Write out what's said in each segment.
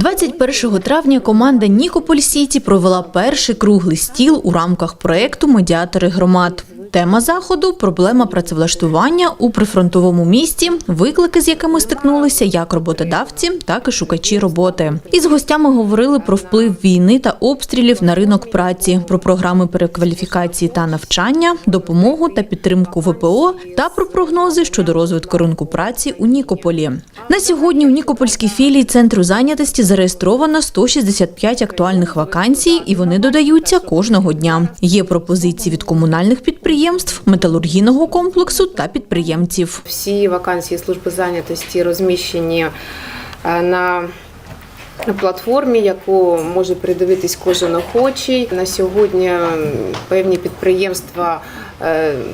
21 травня команда Нікополь Сіті провела перший круглий стіл у рамках проекту Медіатори громад. Тема заходу проблема працевлаштування у прифронтовому місті, виклики, з якими стикнулися як роботодавці, так і шукачі роботи. Із гостями говорили про вплив війни та обстрілів на ринок праці, про програми перекваліфікації та навчання, допомогу та підтримку ВПО та про прогнози щодо розвитку ринку праці у Нікополі. На сьогодні у Нікопольській філії центру зайнятості зареєстровано 165 актуальних вакансій, і вони додаються кожного дня. Є пропозиції від комунальних підприємств, металургійного комплексу та підприємців. Всі вакансії служби зайнятості розміщені е, на платформі, яку може придивитись кожен охочий. На сьогодні певні підприємства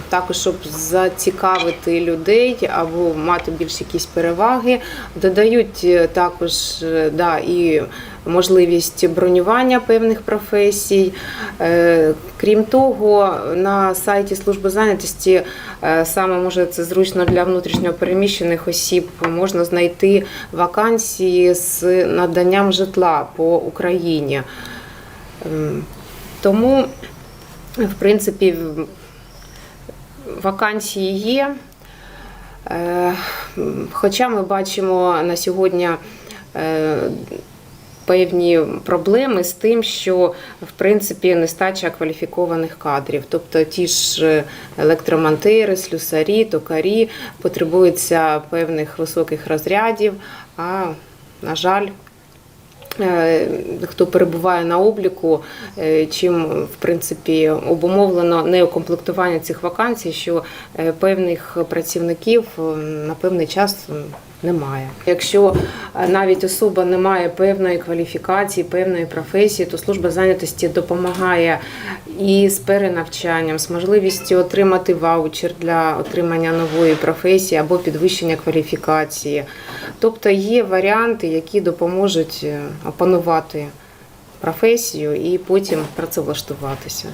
також, щоб зацікавити людей або мати більш якісь переваги, додають е, також е, да, і можливість бронювання певних професій. Е, Крім того, на сайті служби зайнятості е, саме може це зручно для внутрішньопереміщених осіб. Можна знайти вакансії з наданням житла по Україні. Ем, Тому, в принципі, вакансії є. Е, Хоча ми бачимо на сьогодні е, певні проблеми з тим, що в принципі нестача кваліфікованих кадрів, тобто ті ж електромонтери, слюсарі, токарі потребуються певних високих розрядів. А на жаль, е, хто перебуває на обліку, е, чим в принципі обумовлено неукомплектування цих вакансій, що е, певних працівників е, на певний час немає. Якщо е, навіть особа не має певної кваліфікації, певної професії, то служба зайнятості допомагає і з перенавчанням, з можливістю отримати ваучер для отримання нової професії або підвищення кваліфікації. Тобто є варіанти, які допоможуть е, опанувати професію і потім працевлаштуватися.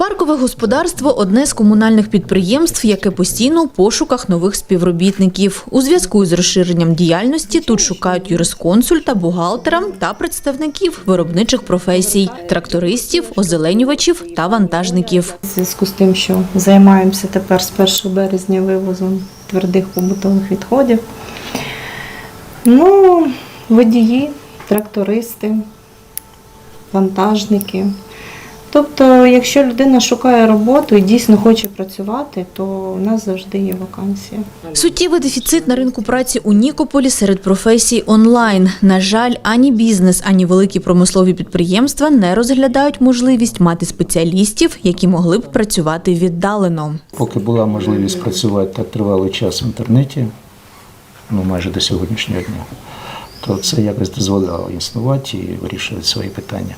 Паркове господарство одне з комунальних підприємств, яке постійно у пошуках нових співробітників. У зв'язку з розширенням діяльності тут шукають юрисконсульта, бухгалтера та представників виробничих професій трактористів, озеленювачів та вантажників. В зв'язку з тим, що займаємося тепер з 1 березня вивозом твердих побутових відходів. Ну, водії, трактористи, вантажники. Тобто, якщо людина шукає роботу і дійсно хоче працювати, то у нас завжди є вакансія. Суттєвий дефіцит на ринку праці у Нікополі серед професій онлайн. На жаль, ані бізнес, ані великі промислові підприємства не розглядають можливість мати спеціалістів, які могли б працювати віддалено. Поки була можливість працювати так тривалий час в інтернеті, ну майже до сьогоднішнього дня, то це якось дозволяло існувати і вирішувати свої питання.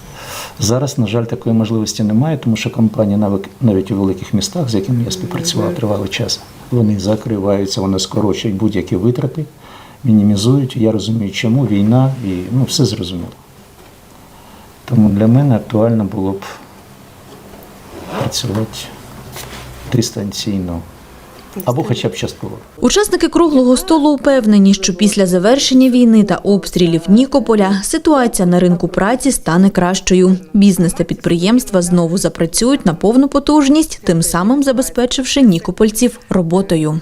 Зараз, на жаль, такої можливості немає, тому що компанії навик- навіть у великих містах, з якими я співпрацював тривалий час, вони закриваються, вони скорочують будь-які витрати, мінімізують. Я розумію, чому війна і ну, все зрозуміло. Тому для мене актуально було б працювати дистанційно або хоча б частково. Учасники круглого столу упевнені, що після завершення війни та обстрілів Нікополя ситуація на ринку праці стане кращою. Бізнес та підприємства знову запрацюють на повну потужність, тим самим забезпечивши нікопольців роботою.